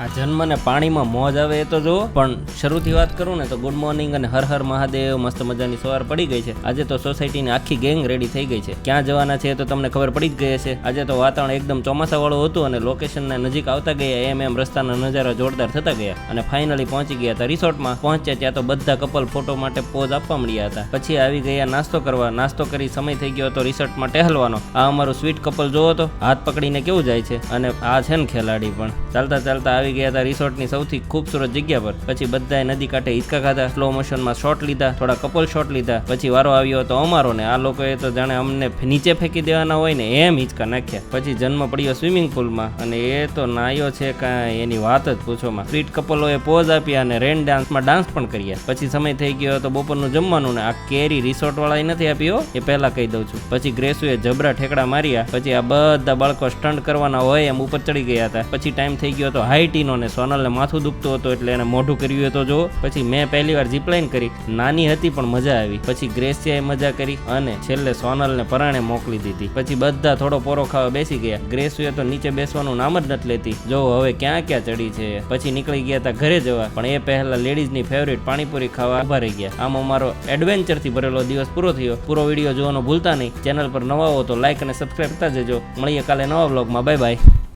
આ જન્મને પાણીમાં મોજ આવે એ તો જુઓ. પણ શરૂથી વાત કરું ને તો ગુડ મોર્નિંગ અને હર હર મહાદેવ, મસ્ત મજાની સવાર પડી ગઈ છે. આજે તો સોસાયટીની આખી ગેંગ રેડી થઈ ગઈ છે. ક્યાં જવાના છે તો તમને ખબર પડી જ ગઈ હશે. આજે તો વાતાવરણ એકદમ ચોમાસાવાળું હતું અને લોકેશનના નજીક આવતા ગયા, એમ એમ રસ્તાના નજારા જોરદાર થતા ગયા. અને ફાઇનલી પહોંચી ગયા હતા રિસોર્ટમાં પહોંચ્યા ત્યાં તો બધા કપલ ફોટો માટે પોઝ આપવા મળ્યા હતા. પછી આવી ગયા નાસ્તો કરવા. નાસ્તો કરી સમય થઈ ગયો હતો રિસોર્ટમાં ટહેલવાનો. આ અમારું સ્વીટ કપલ જોવો તો, હાથ પકડીને કેવું જાય છે. અને આ છે ને ખેલાડી પણ. ચાલતા ચાલતા આવી ગયા હતા રિસોર્ટની સૌથી ખૂબસૂરત જગ્યા પર. પછી બધાએ નદી કાંઠે હિંચકા ખાધા સ્લો મોશનમાં શોટ લીધા, થોડા કપલ શોટ લીધા. પછી વારો આવ્યો હતો અમારો ને આ લોકોએ તો જાણે અમને નીચે ફેંકી દેવાના હોય ને એમ હિંચકા નાખ્યા. પછી જન્મ પડ્યો સ્વિમિંગ પુલમાં અને એ તો નાયો છે કાંઈ એની વાત જ પૂછોમાં. સ્વીટ કપલોએ પોઝ આપ્યા અને રેન ડાન્સમાં ડાન્સ પણ કર્યા. પછી સમય થઈ ગયો તો બપોરનું જમવાનું ને આ કેરી રિસોર્ટ વાળાએ નથી આપ્યો? એ પહેલા કહી દઉં છું. પછી ગ્રેસુએ જબરા ઠેકડા માર્યા. પછી આ બધા બાળકો સ્ટન્ટ કરવાના હોય એમ ઉપર ચડી ગયા હતા. પછી ટાઈમ થઈ ગયો તો હાઈટીનો ને સોનલને માથું દુખતું હતું એટલે એને મોઢું કર્યું હતું જો પછી મેં પહેલી વાર જીપલાઈન કરી. નાની હતી પણ મજા આવી. પછી ગ્રેસિયાએ મજા કરી અને છેલ્લે સોનલને પરાણે મોકલી દીધી. પછી બધા થોડો પોરો ખાવા બેસી ગયા. ગ્રેસુએ તો નીચે બેસવાનું નામ જ નથી લેતી. જો હવે ક્યાં ક્યાં ચડી છે પછી નીકળી ગયા હતા ઘરે જવા. પણ એ પહેલા લેડીઝની ફેવરિટ પાણીપુરી ખાવા ઊભા રહી ગયા. આમ અમારો એડવેન્ચરથી ભરેલો દિવસ પૂરો થયો. પૂરો વીડિયો જોવાનો ભૂલતા નહીં. ચેનલ પર નવા હો તો લાઈક અને સબસ્ક્રાઈબ કરતા જજો. મળીએ કાલે નવા બ્લોગમાં બાય બાય